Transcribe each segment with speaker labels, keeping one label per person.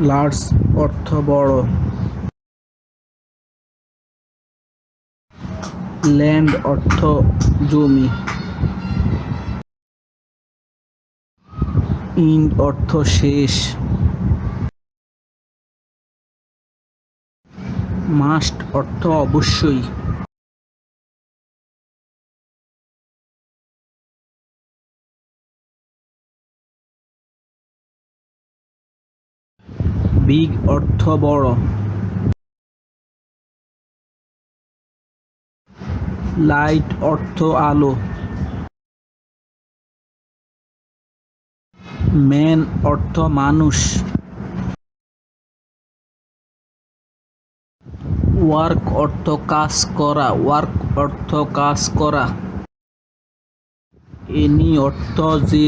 Speaker 1: Large অর্থ বড়। Land অর্থ জমি। ইন্ড অর্থ শেষ। মাস্ট অর্থ অবশ্যই। বিগ অর্থ বড়। লাইট অর্থ আলো। ম্যান অর্থ মানুষ। ওয়ার্ক অর্থ কাজ করা। ওয়ার্ক অর্থ কাজ করা। এনি অর্থ যে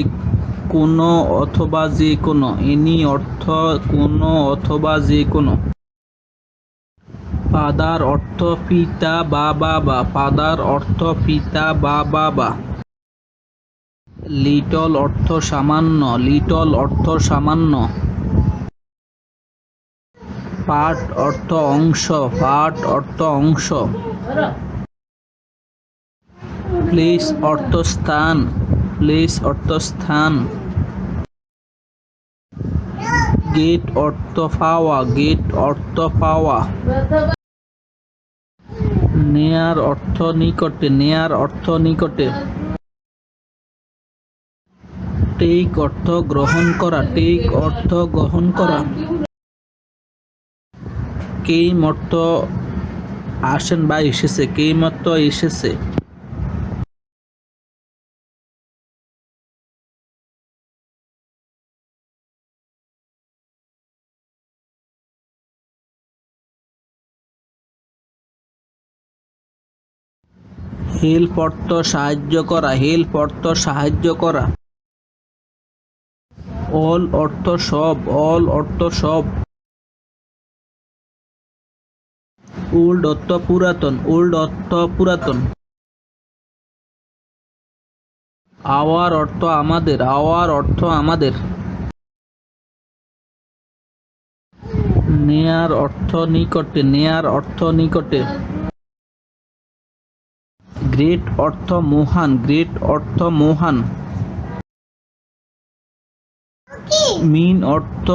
Speaker 1: কোনো অথবা যে কোনো। এনি অর্থ কোনো অথবা যে কোনো। পাদার অর্থ পিতা, বা বাবা পাদার অর্থ পিতা, বা বাবা লিটল অর্থ সামান্য। লিটল অর্থ সামান্য। পাট অর্থ অংশ। পার্ট অর্থ অংশ। প্লেস অর্থ স্থান। প্লেস অর্থ স্থান গেট অর্থ পাওয়া, গেট অর্থ পাওয়া। নেয়ার অর্থ নিকটে, নেয়ার অর্থ নিকটে। টেক অর্থ গ্রহণ করা, টেক অর্থ গ্রহণ করা। কেইম অর্থ আসেন বা এসেছে, কেইম অর্থ এসেছে। হেল্প অর্থ সাহায্য করা হেল্প অর্থ সাহায্য করা। অল অর্থ সব, অল অর্থ সব। ওল্ড অর্থ পুরাতন ওল্ড অর্থ পুরাতন। আওয়ার অর্থ আমাদের, আওয়ার অর্থ আমাদের। নেয়ার অর্থ নিকটে, নেয়ার অর্থ নিকটে। গ্রেট অর্থ মহান, গ্রেট অর্থ মহান। মিন অর্থ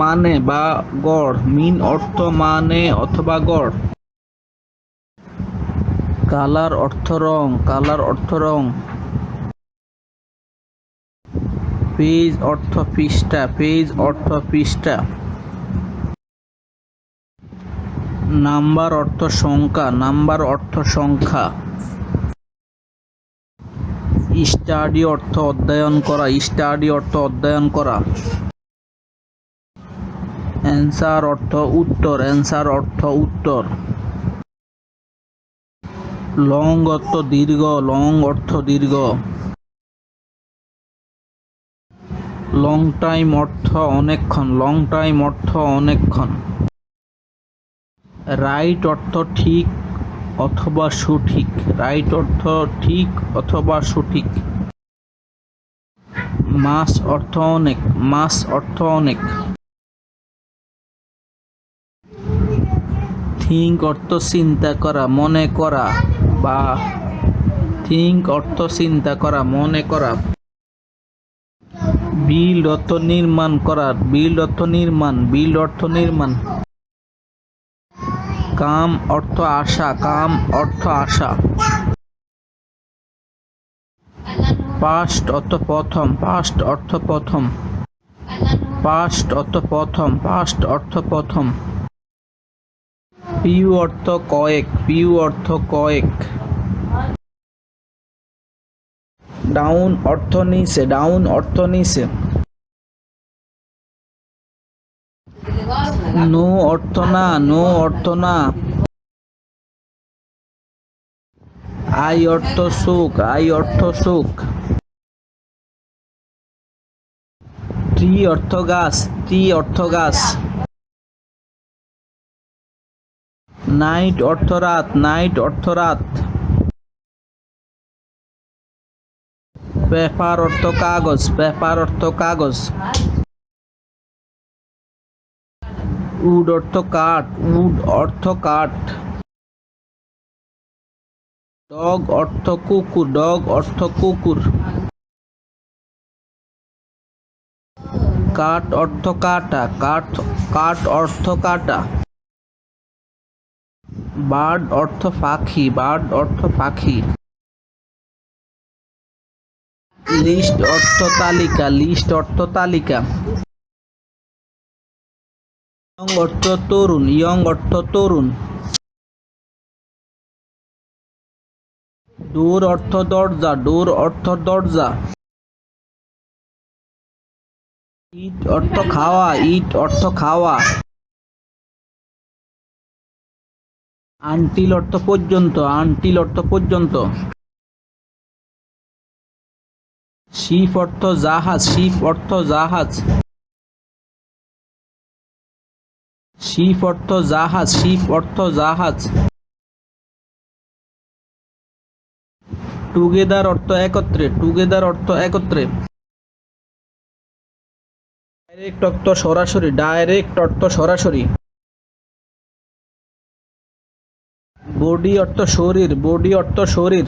Speaker 1: মানে বা গড়। মিন অর্থ মানে অথবা গড়। কালার অর্থ রং, কালার অর্থ রং। পেজ অর্থ পৃষ্ঠা, পেজ অর্থ পৃষ্ঠা। নাম্বার অর্থ সংখ্যা, নাম্বার অর্থ সংখ্যা। স্টাডি অর্থ অধ্যয়ন করা, স্টাডি অর্থ অধ্যয়ন করা। অ্যান্সার অর্থ উত্তর, অ্যান্সার অর্থ উত্তর। লং অর্থ দীর্ঘ, লং অর্থ দীর্ঘ। লং টাইম অর্থ অনেকক্ষণ, লং টাইম অর্থ অনেকক্ষণ। রাইট অর্থ ঠিক অথবা সঠিক। রাইট অর্থ ঠিক অথবা সঠিক। মাস অর্থ অনেক, মাস অর্থ অনেক। থিঙ্ক অর্থ চিন্তা করা, মনে করা বা থিঙ্ক অর্থ চিন্তা করা, মনে করা। বিল অর্থ নির্মাণ করা, বিল অর্থ নির্মাণ, বিল অর্থ নির্মাণ। কাম অর্থ আশা, কাম অর্থ আশা। পাস্ট অর্থ প্রথম পাস্ট অর্থ প্রথম। পাস্ট অর্থ প্রথম পাস্ট অর্থ প্রথম। পিউ অর্থ কয়েক পিউ অর্থ কয়েক। ডাউন অর্থ নিচে ডাউন অর্থ নিচে। নো অর্থ না, নো অর্থ না। আই অর্থ সুখ, আই অর্থ সুখ। ট্রি অর্থ গাছ ট্রি অর্থ গাছ। নাইট অর্থ রাত, নাইট অর্থ রাত। পেপার অর্থ কাগজ, পেপার অর্থ কাগজ। উড অর্থ কাঠ, উড অর্থ কাঠ। ডগ অর্থ কুকুর, ডগ অর্থ কুকুর। কাঠ অর্থ কাটা, কাঠ কাঠ অর্থ কাটা। বার্ড অর্থ পাখি, বার্ড অর্থ পাখি। লিস্ট অর্থ তালিকা, লিস্ট অর্থ তালিকা। ইয়ং অর্থ তরুণ, ইয়ং অর্থ তরুণ। ডোর অর্থ দরজা, ডোর অর্থ দরজা। ইট অর্থ খাওয়া, ইট অর্থ খাওয়া। আনটিল অর্থ পর্যন্ত, আনটিল অর্থ পর্যন্ত। শিপ অর্থ জাহাজ শিপ অর্থ জাহাজ। শিপ অর্থ জাহাজ শিপ অর্থ জাহাজ। টুগেদার অর্থ একত্রে টুগেদার অর্থ একত্রে। ডাইরেক্ট অর্থ সরাসরি ডাইরেক্ট অর্থ সরাসরি। বডি অর্থ শরীর বডি অর্থ শরীর।